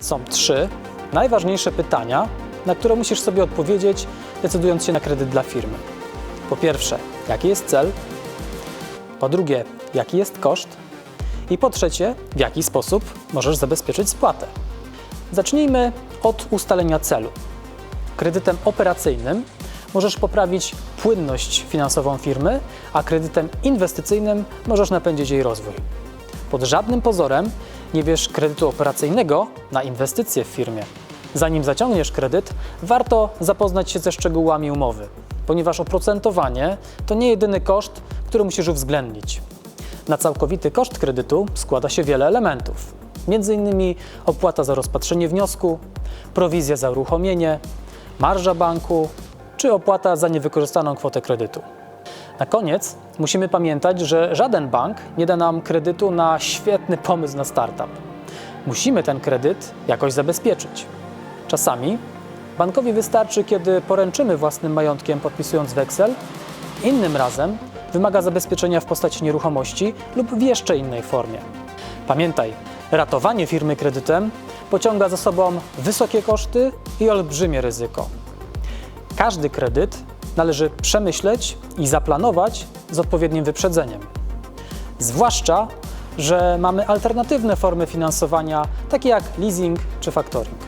Są trzy najważniejsze pytania, na które musisz sobie odpowiedzieć, decydując się na kredyt dla firmy. Po pierwsze, jaki jest cel? Po drugie, jaki jest koszt? I po trzecie, w jaki sposób możesz zabezpieczyć spłatę? Zacznijmy od ustalenia celu. Kredytem operacyjnym możesz poprawić płynność finansową firmy, a kredytem inwestycyjnym możesz napędzić jej rozwój. Pod żadnym pozorem nie bierz kredytu operacyjnego na inwestycje w firmie. Zanim zaciągniesz kredyt, warto zapoznać się ze szczegółami umowy, ponieważ oprocentowanie to nie jedyny koszt, który musisz uwzględnić. Na całkowity koszt kredytu składa się wiele elementów, m.in. opłata za rozpatrzenie wniosku, prowizja za uruchomienie, marża banku czy opłata za niewykorzystaną kwotę kredytu. Na koniec musimy pamiętać, że żaden bank nie da nam kredytu na świetny pomysł na startup. Musimy ten kredyt jakoś zabezpieczyć. Czasami bankowi wystarczy, kiedy poręczymy własnym majątkiem podpisując weksel, innym razem wymaga zabezpieczenia w postaci nieruchomości lub w jeszcze innej formie. Pamiętaj, ratowanie firmy kredytem pociąga za sobą wysokie koszty i olbrzymie ryzyko. Każdy kredyt należy przemyśleć i zaplanować z odpowiednim wyprzedzeniem. Zwłaszcza, że mamy alternatywne formy finansowania, takie jak leasing czy factoring.